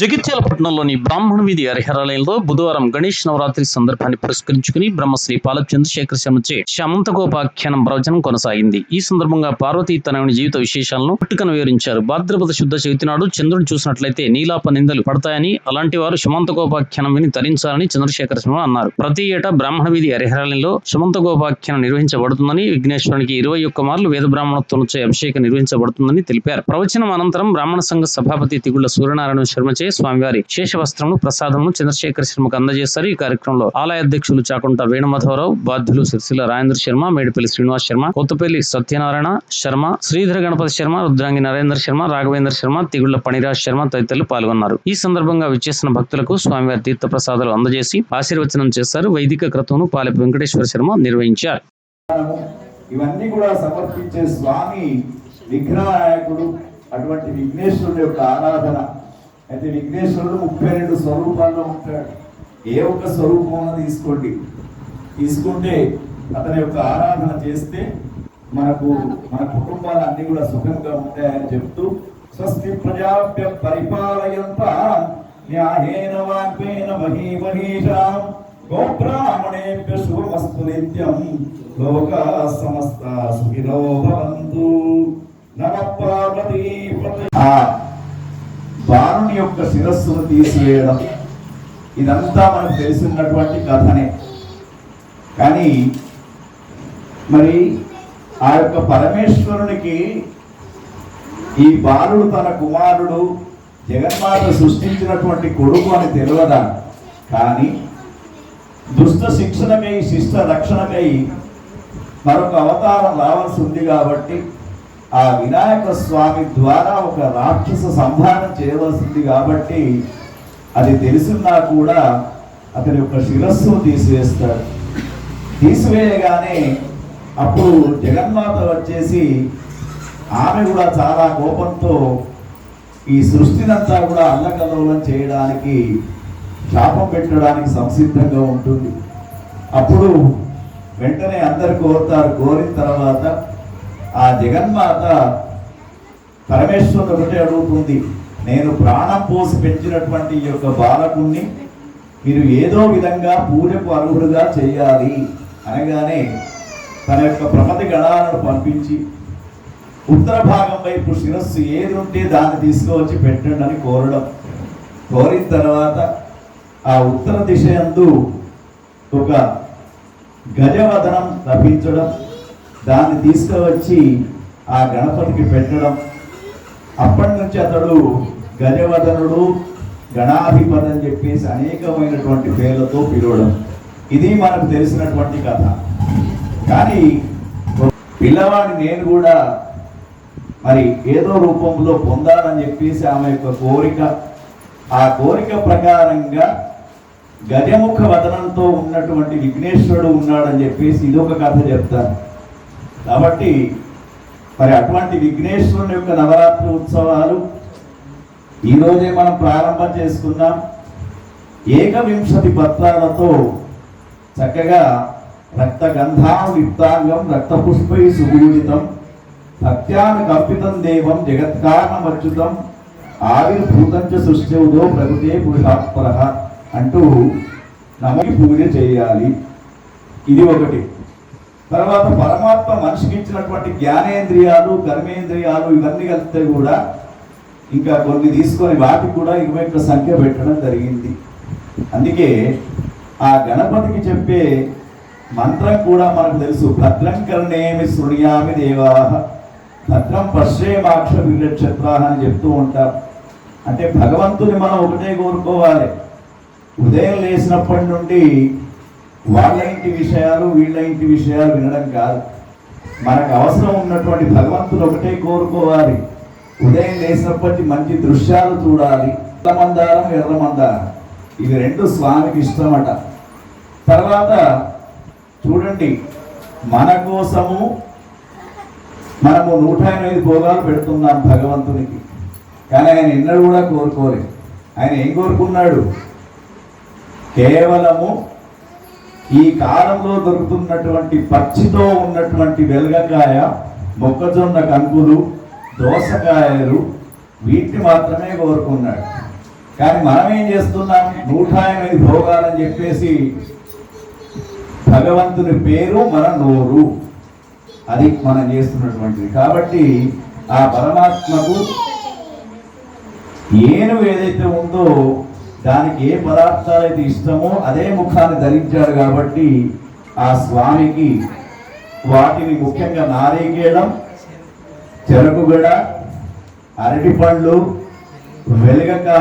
జగిత్యాల పట్టణంలోని బ్రాహ్మణ వీధి హరిహరాలయంలో బుధవారం గణేష్ నవరాత్రి సందర్భాన్ని పురస్కరించుకుని బ్రహ్మశ్రీ పాలక్ చంద్రశేఖర శర్మచే శమంతగోపాఖ్యానం ప్రవచనం కొనసాగింది. ఈ సందర్భంగా పార్వతీ తనవిని జీవిత విశేషాలను పుట్టుకను వివరించారు. భాద్రపద శుద్ధ చవితి నాడు చంద్రుడు చూసినట్లయితే నీలాప నిందలు పడతాయని అలాంటి వారు శమంతగోపాఖ్యానం విని తరించాలని చంద్రశేఖర శర్మ అన్నారు. ప్రతి ఏటా బ్రాహ్మణ వీధి హరిహరాలయంలో శమంతగోపాఖ్యానం నిర్వహించబడుతుందని విఘ్నేశ్వరునికి ఇరవై ఒక్క మార్లు వేద బ్రాహ్మణత్వంచే అభిషేకం నిర్వహించబడుతుందని తెలిపారు. ప్రవచనం అనంతరం బ్రాహ్మణ సంఘ సభాపతి తిగుళ్ళ సూర్యనారాయణ శర్మచే స్వామివారి శేషవస్త్రమును ప్రసాదమును చంద్రశేఖర శర్మకు అందజేశారు. ఈ కార్యక్రమంలో ఆలయ అధ్యక్షులు చాకుంట వేణుమాధవరావు బాధ్యులు సిరిసిల్ల రాజేంద్ర శర్మ మేడిపల్లి శ్రీనివాస్ శర్మ కొత్తపల్లి సత్యనారాయణ శర్మ శ్రీధర గణపతి శర్మ రుద్రాంగి నరేంద్ర శర్మ రాఘవేంద్ర శర్మ తిగుళ్ళ పణిరాజ్ శర్మ తదితరులు పాల్గొన్నారు. ఈ సందర్భంగా విచ్చేసిన భక్తులకు స్వామివారి తీర్థ ప్రసాదాలు అందజేసి ఆశీర్వచనం చేశారు. వైదిక క్రతువును పాలెపు వెంకటేశ్వర శర్మ నిర్వహించారు. ఇవన్నీ కూడా సమర్పించే స్వామి విఘ్ననాయకుడు అటువంటి విఘ్నేశ్వరుడు యొక్క ఆరాధన. అయితే విఘ్నేశ్వరుడు ముప్పై రెండు స్వరూపాల్లో ఉంటాడు. ఏ ఒక్క స్వరూపం తీసుకోండి. తీసుకుంటే అతని యొక్క ఆరాధన చేస్తే మనకు మన కుటుంబాలు అన్ని కూడా సుఖంగా ఉంటాయని చెప్తూ స్వస్తి ప్రజాభ్య పరిపాలయంత న్యాయేన వాగ్వేన మహీ మహీషాం గోబ్రాహ్మణేభ్య శుభమస్తు నిత్యం లోకా సమస్త సుఖినో భవంతు. నమ పార్వతీ బాణుని యొక్క శిరస్సును తీసివేయడం. ఇదంతా మనకు తెలిసినటువంటి కథనే. కానీ మరి ఆ యొక్క పరమేశ్వరునికి ఈ బాలుడు తన కుమారుడు జగన్మాత సృష్టించినటువంటి కొడుకు అని తెలియదా కానీ దుష్ట శిక్షణకై శిష్ట రక్షణకై మరొక అవతారం రావాల్సి ఉంది కాబట్టి ఆ వినాయక స్వామి ద్వారా ఒక రాక్షస సంహారం చేయవలసింది కాబట్టి అది తెలిసినా కూడా అతని యొక్క శిరస్సును తీసివేస్తాడు. తీసివేయగానే అప్పుడు జగన్మాత వచ్చేసి ఆమె కూడా చాలా కోపంతో ఈ సృష్టినంతా కూడా అల్లకల్లోలం చేయడానికి శాపం పెట్టడానికి సంసిద్ధంగా ఉంటుంది. అప్పుడు వెంటనే అందరు కోరుతారు. కోరిన తర్వాత జగన్మాత పరమేశ్వరుడు ఒకటే అడుగుతుంది. నేను ప్రాణం పోసి పెంచినటువంటి ఈ యొక్క బాలకుణ్ణి మీరు ఏదో విధంగా పూజకు అర్హుడుగా చేయాలి అనగానే తన యొక్క ప్రమతి గణాలను పంపించి ఉత్తర భాగం వైపు శిరస్సు ఏది ఉంటే దాన్ని తీసుకువచ్చి పెట్టండి అని కోరడం. కోరిన తర్వాత ఆ ఉత్తర దిశ యందు ఒక గజవదనం లభించడం. దాన్ని తీసుకువచ్చి ఆ గణపతికి పెట్టడం. అప్పటి నుంచి అతడు గజవదనుడు గణాధిపతి అని చెప్పేసి అనేకమైనటువంటి పేర్లతో పిలవడం. ఇది మనకు తెలిసినటువంటి కథ. కానీ పిల్లవాడిని నేను కూడా మరి ఏదో రూపంలో పొందాలని చెప్పేసి ఆమె యొక్క కోరిక ఆ కోరిక ప్రకారంగా గజముఖ వదనంతో ఉన్నటువంటి విఘ్నేశ్వరుడు ఉన్నాడని చెప్పేసి ఇది ఒక కథ చెప్తాను. కాబట్టి మరి అటువంటి విఘ్నేశ్వరుని యొక్క నవరాత్రి ఉత్సవాలు ఈరోజే మనం ప్రారంభం చేసుకున్నాం. ఏకవింశతి పత్రాలతో చక్కగా రక్త గంధానుయుక్తాంగం రక్తపుష్పై సుగూడితం సత్యాను కల్పితం దేవం జగత్కారణమచ్యుతం ఆవిర్భూతం చ సృష్టివుదో ప్రకృతే పురుషాత్పర అంటూ నమకి పూజ చేయాలి. ఇది ఒకటి. తర్వాత పరమాత్మ మనిషికి ఇచ్చినటువంటి జ్ఞానేంద్రియాలు కర్మేంద్రియాలు ఇవన్నీ కలిపితే కూడా ఇంకా కొన్ని తీసుకొని వాటికి కూడా ఇరవై ఒక్క సంఖ్య పెట్టడం జరిగింది. అందుకే ఆ గణపతికి చెప్పే మంత్రం కూడా మనకు తెలుసు భద్రం కర్ణేమి శృణ్యామి దేవాహ భద్రం పశ్చేమాక్ష వినక్షత్రాహ అని చెప్తూ ఉంటాం. అంటే భగవంతుని మనం ఒకటే కోరుకోవాలి. ఉదయం లేచినప్పటి నుండి వాళ్ళ ఇంటి విషయాలు వీళ్ళ ఇంటి విషయాలు వినడం కాదు. మనకు అవసరం ఉన్నటువంటి భగవంతుడు ఒకటే కోరుకోవాలి. ఉదయం లేచినప్పటి మంచి దృశ్యాలు చూడాలి. మందారం ఎర్రమందారం ఇవి రెండు స్వామికి ఇష్టమట. తర్వాత చూడండి మన కోసము మనము నూట ఎనిమిది భోగాలు పెడుతున్నాం భగవంతునికి. కానీ ఆయన ఎన్నడూ కూడా కోరుకోలేదు. ఆయన ఏం కోరుకున్నాడు? కేవలము ఈ కాలంలో దొరుకుతున్నటువంటి పచ్చితో ఉన్నటువంటి వెలగకాయ మొక్కజొన్న కంకులు దోసకాయలు వీటిని మాత్రమే కోరుకున్నాడు. కానీ మనం ఏం చేస్తున్నాం? నూట ఎనిమిది భోగాలని చెప్పేసి భగవంతుని పేరు మన నోరు. అది మనం చేస్తున్నటువంటిది. కాబట్టి ఆ పరమాత్మకు ఏను ఏదైతే ఉందో దానికి ఏ పదార్థాలు అయితే ఇష్టమో అదే ముఖాన్ని ధరించాడు కాబట్టి ఆ స్వామికి వాటిని ముఖ్యంగా నారీకేళం చెరకుగడ అరటిపండ్లు వెలుగక